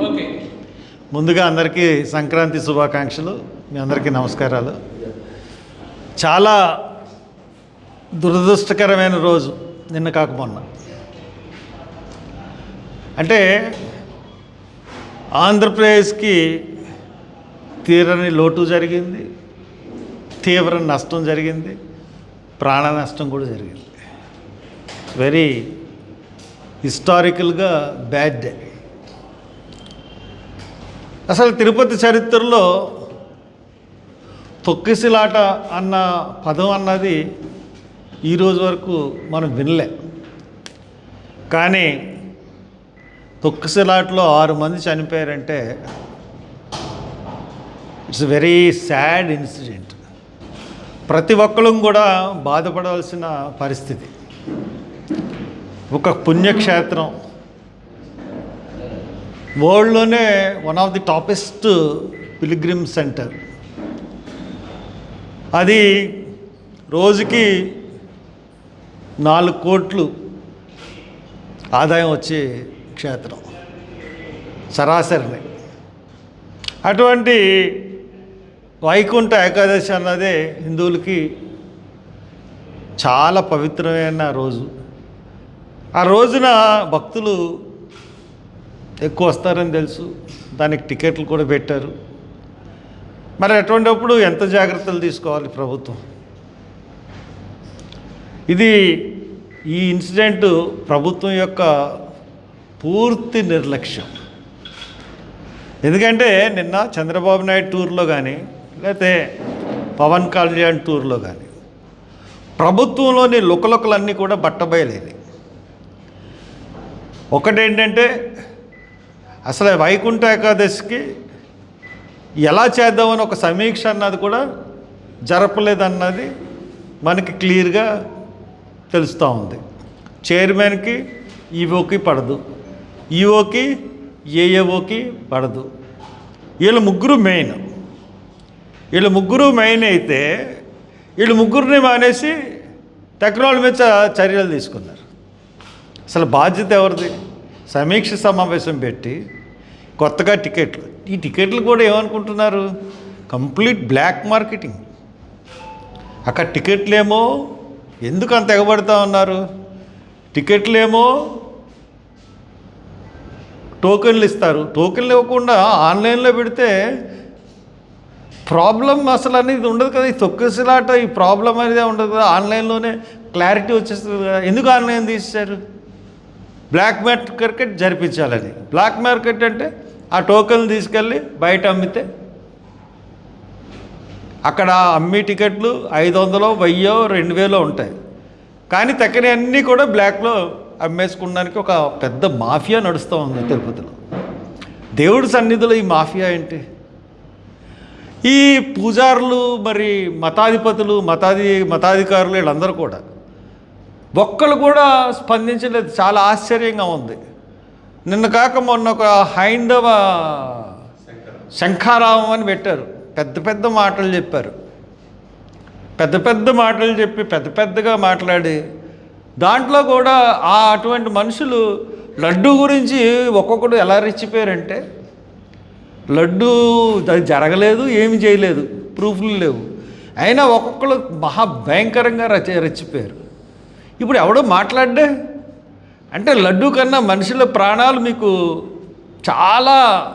Okay. ముందుగా అందరికీ సంక్రాంతి శుభాకాంక్షలు. మీ అందరికీ నమస్కారాలు. చాలా దురదృష్టకరమైన రోజు నిన్న కాక మొన్న. అంటే ఆంధ్రప్రదేశ్కి తీరని లోటు జరిగింది. తీవ్ర నష్టం జరిగింది. ప్రాణ నష్టం కూడా జరిగింది. వెరీ హిస్టారికల్గా బ్యాడ్ డే అసలు తిరుపతి చరిత్రలో తొక్కిసిలాట అన్న పదం అన్నది ఈరోజు వరకు మనం వినలే. కానీ తొక్కిసిలాటలో ఆరు మంది చనిపోయారంటే ఇట్స్ వెరీ సాడ్ ఇన్సిడెంట్. ప్రతి ఒక్కరు కూడా బాధపడవలసిన పరిస్థితి. ఒక పుణ్యక్షేత్రం. వరల్డ్లోనే one of the toppest pilgrim centre అది రోజుకి నాలుగు కోట్లు ఆదాయం వచ్చే క్షేత్రం. సరాసరిని. అటువంటి వైకుంఠ ఏకాదశి అన్నదే హిందువులకి చాలా పవిత్రమైన రోజు. ఆ రోజున భక్తులు ఎక్కువ వస్తారని తెలుసు. దానికి టికెట్లు కూడా పెట్టారు. మరి అటువంటిప్పుడు ఎంత జాగ్రత్తలు తీసుకోవాలి ప్రభుత్వం? ఇది ఈ ఇన్సిడెంట్ ప్రభుత్వం యొక్క పూర్తి నిర్లక్ష్యం. ఎందుకంటే నిన్న చంద్రబాబు నాయుడు టూర్లో కానీ లేకపోతే పవన్ కళ్యాణ్ టూర్లో కానీ ప్రభుత్వంలోని లుకలుకలన్నీ కూడా బట్టబయలేని ఒకటేంటంటే అసలు వైకుంఠ ఏకాదశికి ఎలా చేద్దామని ఒక సమీక్ష అన్నది కూడా జరపలేదన్నది మనకి క్లియర్గా తెలుస్తూ ఉంది. చైర్మన్కి ఈవోకి పడదు. ఈవోకి ఏఏఓకి పడదు. వీళ్ళు ముగ్గురు మెయిన్. వీళ్ళు ముగ్గురు మెయిన్ అయితే వీళ్ళు ముగ్గురిని మానేసి టెక్నాలజీ మీద చర్యలు తీసుకున్నారు. అసలు బాధ్యత ఎవరిది? సమీక్ష సమావేశం పెట్టి కొత్తగా టికెట్లు. ఈ టికెట్లు కూడా ఏమనుకుంటున్నారు? Complete black marketing. అక్కడ టికెట్లేమో ఎందుకు అంత ఎగబడతా ఉన్నారు? టికెట్లేమో టోకెన్లు ఇస్తారు. టోకెన్లు ఇవ్వకుండా ఆన్లైన్లో పెడితే ప్రాబ్లం అసలు అనేది ఉండదు కదా. ఈ తొక్కిసలాట ఈ ప్రాబ్లం అనేది ఉండదు కదా. ఆన్లైన్లోనే క్లారిటీ వచ్చేస్తుంది కదా. ఎందుకు ఆన్లైన్ తీసేశారు? బ్లాక్ మార్కెట్ జరిపించాలని బ్లాక్ మార్కెట్ అంటే ఆ టోకెన్లు తీసుకెళ్ళి బయట అమ్మితే అక్కడ అమ్మి టికెట్లు ఐదు వందలో వెయ్యో రెండు వేలో ఉంటాయి. కానీ తక్కని అన్నీ కూడా బ్లాక్లో అమ్మేసుకోవడానికి ఒక పెద్ద మాఫియా నడుస్తూ ఉంది తిరుపతిలో. దేవుడి సన్నిధిలో ఈ మాఫియా ఏంటి? ఈ పూజారులు మరి మతాధిపతులు మతాధి మతాధికారులు వీళ్ళందరూ కూడా ఒక్కరు కూడా స్పందించలేదు. చాలా ఆశ్చర్యంగా ఉంది. నిన్న కాక మొన్న ఒక హైందవ శంఖారావం అని పెట్టారు. పెద్ద పెద్ద మాటలు చెప్పారు. పెద్ద పెద్ద మాటలు చెప్పి పెద్ద పెద్దగా మాట్లాడి దాంట్లో కూడా ఆ అటువంటి మనుషులు లడ్డు గురించి ఒక్కొక్కడు ఎలా రెచ్చిపోయారంటే లడ్డు అది జరగలేదు ఏమి చేయలేదు ప్రూఫ్లు లేవు. అయినా ఒక్కొక్కరు మహా భయంకరంగా రచ రెచ్చిపోయారు. ఇప్పుడు ఎవడో మాట్లాడే అంటే లడ్డు కన్నా మనుషుల ప్రాణాలు మీకు చాలా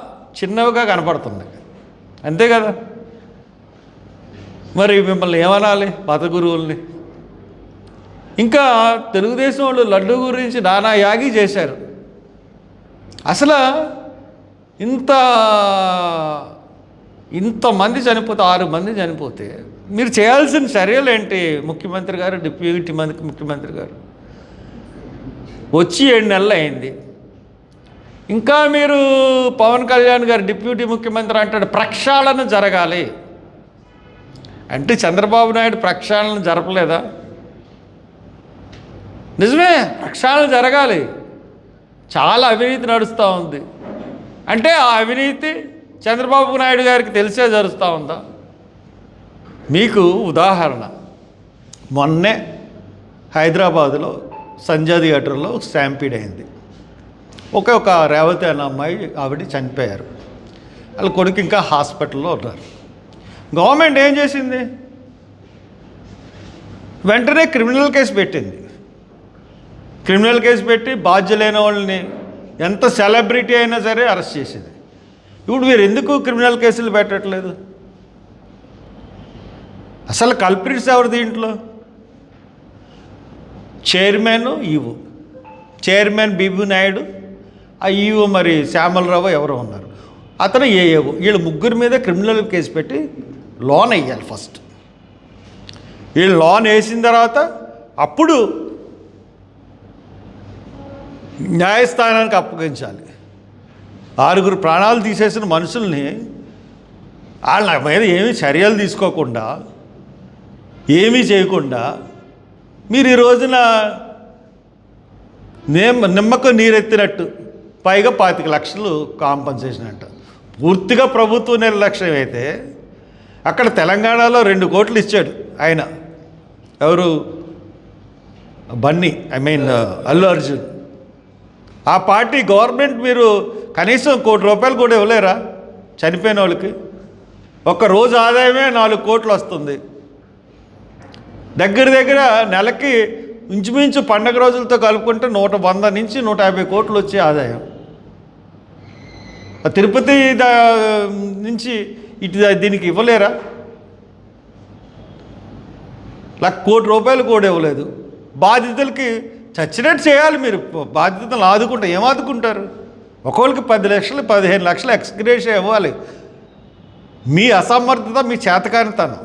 చిన్నవిగా కనపడుతున్నాయి. అంతే కదా? మరి మిమ్మల్ని ఏమనాలి మత గురువుల్ని? ఇంకా తెలుగుదేశం వాళ్ళు లడ్డు గురించి నానా యాగి చేశారు. అసలు ఇంత ఇంతమంది చనిపోతే ఆరు మంది చనిపోతే మీరు చేయాల్సిన చర్యలు ఏంటి? ముఖ్యమంత్రి గారు డిప్యూటీ మంత్రి ముఖ్యమంత్రి గారు. వచ్చి ఏడు నెలలు అయింది. ఇంకా మీరు పవన్ కళ్యాణ్ గారు డిప్యూటీ ముఖ్యమంత్రి అంటాడు ప్రక్షాళన జరగాలి. అంటే చంద్రబాబు నాయుడు ప్రక్షాళన జరపలేదా? నిజమే ప్రక్షాళన జరగాలి. చాలా అవినీతి నడుస్తూ ఉంది. అంటే ఆ అవినీతి చంద్రబాబు నాయుడు గారికి తెలిసే జరుస్తూ ఉందా? మీకు ఉదాహరణ. మొన్నే హైదరాబాదులో సంజయ్ థియేటర్లో స్టాంపీడ్ అయింది. ఒకే ఒక రేవతి అనే అమ్మాయి ఆవిడ చనిపోయారు. వాళ్ళ కొడుకు ఇంకా హాస్పిటల్లో ఉన్నారు. గవర్నమెంట్ ఏం చేసింది? వెంటనే క్రిమినల్ కేసు పెట్టింది. క్రిమినల్ కేసు పెట్టి బాధ్యులైన వాళ్ళని ఎంత సెలబ్రిటీ అయినా సరే అరెస్ట్ చేసింది. ఇప్పుడు మీరు ఎందుకు క్రిమినల్ కేసులు పెట్టట్లేదు? అసలు కల్ప్రిట్స్ ఎవరు దీంట్లో? చైర్మన్ ఈవు. చైర్మన్ బిబు నాయుడు ఆ ఈవు మరి శ్యామలరావు ఎవరు ఉన్నారు. అతను ఏఏఓ వీళ్ళు ముగ్గురు మీద క్రిమినల్ కేసు పెట్టి లోన్ వేయాలి ఫస్ట్. వీళ్ళు లోన్ వేసిన తర్వాత అప్పుడు న్యాయస్థానానికి అప్పగించాలి. ఆరుగురు ప్రాణాలు తీసేసిన మనుషుల్ని వాళ్ళ మీద ఏమీ చర్యలు తీసుకోకుండా ఏమీ చేయకుండా మీరు ఈ రోజున నిమ్మ నిమ్మకు నీరెత్తినట్టు పైగా పాతిక లక్షలు కాంపన్సేషన్ అంట. పూర్తిగా ప్రభుత్వ నిర్లక్ష్యం అయితే అక్కడ తెలంగాణలో రెండు కోట్లు ఇచ్చాడు ఆయన. ఎవరు? Bunny I mean Allu Arjun. ఆ పార్టీ గవర్నమెంట్ మీరు కనీసం కోటి రూపాయలు కూడా ఇవ్వలేరా చనిపోయిన వాళ్ళకి? ఒక్క రోజు ఆదాయమే నాలుగు కోట్లు వస్తుంది. దగ్గర దగ్గర నెలకి ఇంచుమించు పండగ రోజులతో కలుపుకుంటే నూట వంద నుంచి నూట యాభై కోట్లు వచ్చే ఆదాయం. తిరుపతి దా నుంచి ఇటు దీనికి ఇవ్వలేరా? లక్ష కోటి రూపాయలు కూడా ఇవ్వలేదు. బాధితులకి చచ్చినట్టు చేయాలి మీరు. బాధ్యతలు ఆదుకుంటారు ఏం ఆదుకుంటారు? ఒకళ్ళకి పది లక్షలు పదిహేను లక్షలు ఎక్స్గ్రేషన్ ఇవ్వాలి. మీ అసమర్థత మీ చేతకానితనం.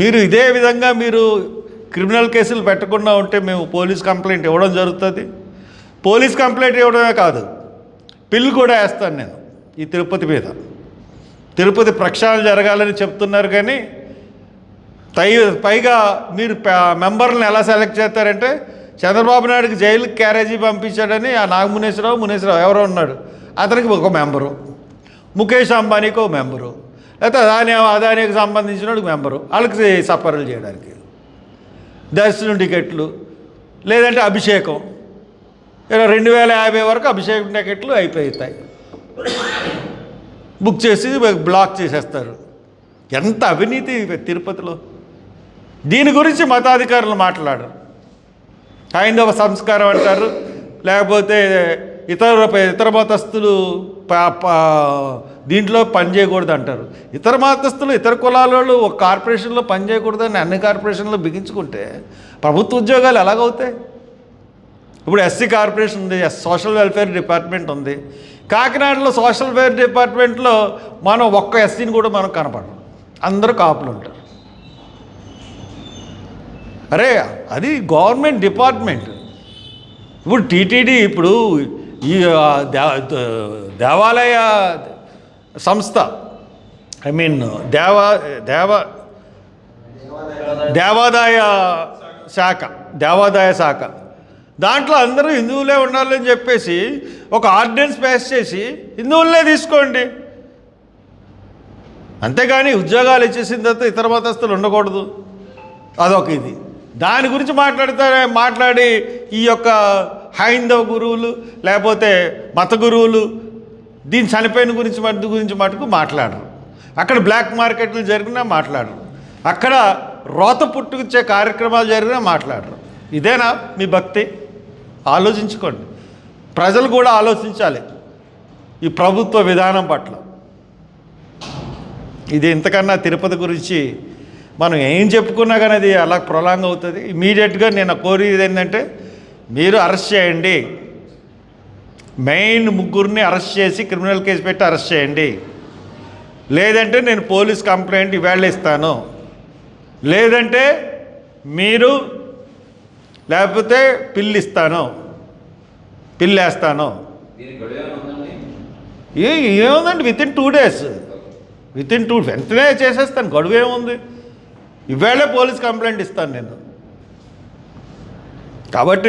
మీరు ఇదే విధంగా మీరు క్రిమినల్ కేసులు పెట్టకుండా ఉంటే మేము పోలీస్ కంప్లైంట్ ఇవ్వడం జరుగుతుంది. పోలీస్ కంప్లైంట్ ఇవ్వడమే కాదు పిల్లు కూడా వేస్తాను నేను ఈ తిరుపతి మీద. తిరుపతి ప్రక్షాళన జరగాలని చెప్తున్నారు కానీ పై పైగా మీరు మెంబర్లను ఎలా సెలెక్ట్ చేస్తారంటే చంద్రబాబు నాయుడుకి జైలుకి క్యారేజీ పంపించాడని ఆ నాగమునేశ్వరరావు మునేశ్వరరావు ఎవరో ఉన్నాడు. అతనికి ఒక మెంబరు. ముఖేష్ అంబానీకి ఒక మెంబరు. లేకపోతే అదాని అదానికి సంబంధించిన వాడికి మెంబరు. వాళ్ళకి సఫర్లు చేయడానికి. దర్శనం టికెట్లు. లేదంటే అభిషేకం. ఇలా రెండు వేల యాభై వరకు అభిషేకం టికెట్లు అయిపోతాయి. బుక్ చేసి బ్లాక్ చేసేస్తారు. ఎంత అవినీతి తిరుపతిలో. దీని గురించి మతాధికారులు మాట్లాడరు. హైందవ సంస్కారం అంటారు. లేకపోతే ఇతర ఇతర మతస్థులు దీంట్లో పని చేయకూడదు అంటారు. ఇతర మతస్థులు ఇతర కులాల వాళ్ళు ఒక కార్పొరేషన్లో పనిచేయకూడదని అన్ని కార్పొరేషన్లో బిగించుకుంటే ప్రభుత్వ ఉద్యోగాలు ఎలాగవుతాయి? ఇప్పుడు ఎస్సీ కార్పొరేషన్ ఉంది ఎస్ సోషల్ వెల్ఫేర్ డిపార్ట్మెంట్ ఉంది. కాకినాడలో సోషల్ వెల్ఫేర్ డిపార్ట్మెంట్లో మనం ఒక్క ఎస్సీని కూడా మనం కనపడం అందరూ కాపులు ఉంటారు. అరే అది గవర్నమెంట్ డిపార్ట్మెంట్. ఇప్పుడు టీటీడీ ఇప్పుడు ఈ దేవాలయ సంస్థ. ఐ మీన్ దేవా దేవ దేవాదాయ శాఖ దేవాదాయ శాఖ. దాంట్లో అందరూ హిందువులే ఉండాలని చెప్పేసి ఒక ఆర్డినెన్స్ పాస్ చేసి హిందువులనే తీసుకోండి. అంతేగాని ఉద్యోగాలు ఇచ్చేసిన తర్వాత ఇతర మతస్థులు ఉండకూడదు. అదొక ఇది. దాని గురించి మాట్లాడితే మాట్లాడి ఈ యొక్క హైందవ గురువులు లేకపోతే మత గురువులు దీని చనిపోయిన గురించి మటు గురించి మటుకు మాట్లాడరు. అక్కడ బ్లాక్ మార్కెట్లు జరిగినా మాట్లాడరు. అక్కడ రోత పుట్టుకొచ్చే కార్యక్రమాలు జరిగినా మాట్లాడరు. ఇదేనా మీ భక్తి? ఆలోచించుకోండి. ప్రజలు కూడా ఆలోచించాలి ఈ ప్రభుత్వ విధానం పట్ల. ఇది ఇంతకన్నా తిరుపతి గురించి మనం ఏం చెప్పుకున్నా కానీ అది అలా ప్రొలాంగ్ అవుతుంది. ఇమీడియట్గా నేను కోరేది ఏంటంటే మీరు అరెస్ట్ చేయండి. మెయిన్ ముగ్గురిని అరెస్ట్ చేసి క్రిమినల్ కేసు పెట్టి అరెస్ట్ చేయండి. లేదంటే నేను పోలీస్ కంప్లైంట్ ఇవాళ ఇస్తాను. లేదంటే మీరు లేకపోతే పిల్లు ఇస్తాను. పిల్లు వేస్తాను. ఏముందండి within two days within two వెంటనే చేసేస్తాను. గడువు ఏముంది ఇవాళే పోలీస్ కంప్లైంట్ ఇస్తాను నేను. కాబట్టి